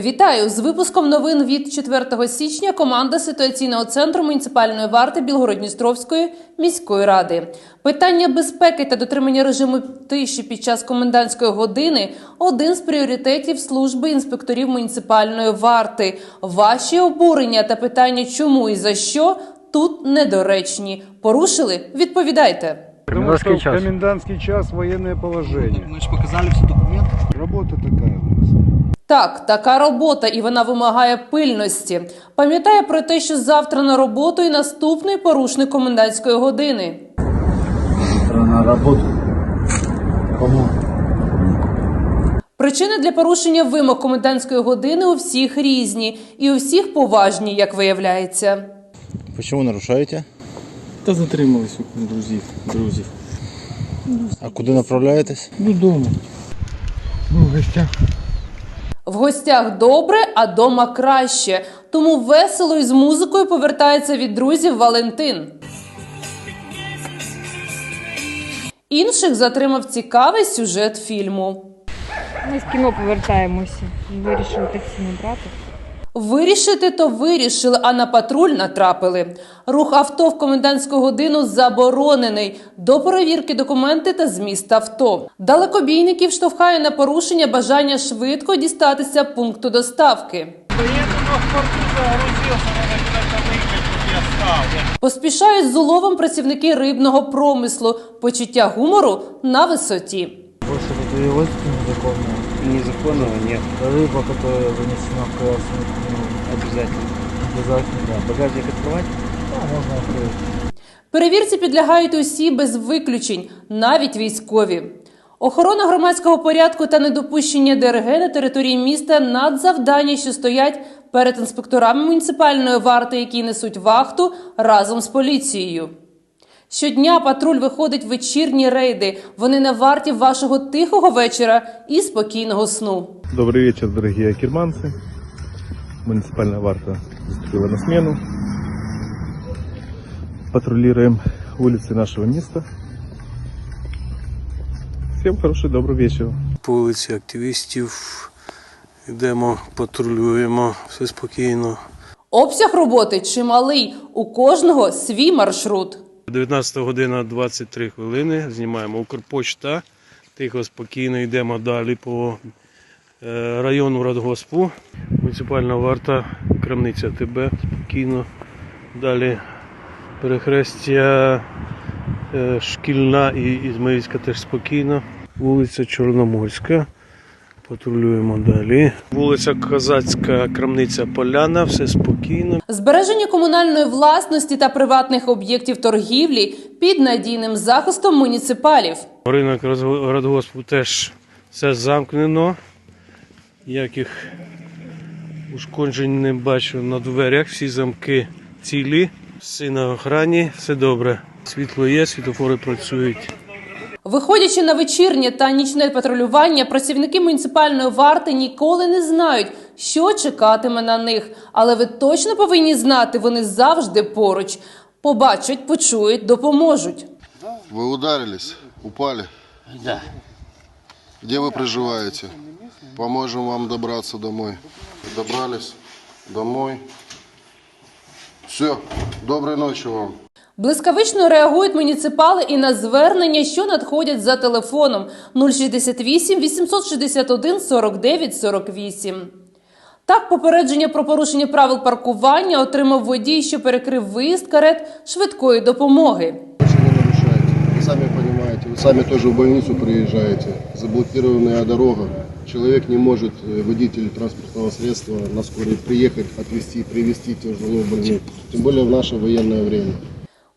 Вітаю з випуском новин від 4 січня. Команда ситуаційного центру муніципальної варти Білгородністровської міської ради. Питання безпеки та дотримання режиму тиші під час комендантської години один з пріоритетів служби інспекторів муніципальної варти. Ваші обурення та питання, чому і за що тут недоречні. Порушили? Відповідайте. Потому что час. комендантский час, военное положение. Мы же показали все документы. Работа такая у нас. Так, така робота, і вона вимагає пильності. Пам'ятає про те, що завтра на роботу і наступний порушник комендантської години. На работу. Кому? Причини для порушення вимог комендантської години у всіх різні і у всіх поважні, як виявляється. Почему нарушаете? Та затримались у друзів, друзів. А куди направляєтесь? Додому. Ну, в гостях. В гостях добре, а дома краще. Тому весело і з музикою повертається від друзів Валентин. Інших затримав цікавий сюжет фільму. Ми з кіно повертаємося. Вирішили таксі не брати. Вирішити то вирішили, а на патруль натрапили. Рух авто в комендантську годину заборонений. До перевірки документи та зміст авто. Далекобійників штовхає на порушення бажання швидко дістатися пункту доставки. Поспішають з уловом працівники рибного промислу. Почуття гумору на висоті. Выдавилось незаконно Незаконного нет. Рыба, которая занесена в красную книгу. Обязательно. Обязательно. Да. Багажник открывать? Да, можно открыть. Перевірці підлягають усі без виключень, навіть військові. Охорона громадського порядку та недопущення ДРГ на території міста надзавдання, що стоять перед інспекторами муніципальної варти, які несуть вахту разом з поліцією. Щодня патруль виходить в вечірні рейди. Вони на варті вашого тихого вечора і спокійного сну. Добрый вечер, дорогие акерманцы. Муниципальная варта заступила на смену. Патрулируем улицы нашего места. Всем хороший добрый вечер. по вулиці активістів. Йдемо, патрулюємо, все спокійно. Обсяг роботи чималий. У кожного свій маршрут. 19 година 23 хвилини. Знімаємо Укрпочта. Тихо, спокійно йдемо далі по е, району Радгоспу. Муніципальна варта, крамниця ТБ. Спокійно. Далі перехрестя е, шкільна і Ізмаїльська теж спокійно. Вулиця Чорноморська. Патрулюємо далі. Вулиця Козацька, крамниця Поляна, все спокійно. Збереження комунальної власності та приватних об'єктів торгівлі під надійним захистом муніципалів. Ринок Радгоспу теж все замкнено. Ніяких ушкоджень не бачу на дверях, всі замки цілі, всі на охрані, все добре. Світло є, світофори працюють. Виходячи на вечірнє та нічне патрулювання, працівники муніципальної варти ніколи не знають, що чекатиме на них. Але ви точно повинні знати, вони завжди поруч. Побачать, почують, допоможуть. Вы ударились, упали? Да. Где вы проживаете? Поможем вам добраться домой. Добрались домой. Все, доброй ночи вам. Блискавично реагують муніципали і на звернення, що надходять за телефоном 068 861 49 48. Так, попередження про порушення правил паркування отримав водій, що перекрив виїзд карет швидкої допомоги. Ничего не нарушаете. Вы сами понимаете, вы сами тоже в больницу приезжаете. Заблокированная дорога. Человек не может, э, водитель транспортного средства на скорой приехать, отвезти, привезти тяжело больных. Тем более в наше военное время.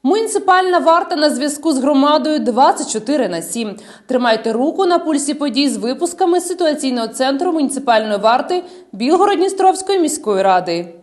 Муніципальна варта на зв'язку з громадою 24 на 7. Тримайте руку на пульсі подій з випусками ситуаційного центру муніципальної варти Білгород-Дністровської міської ради.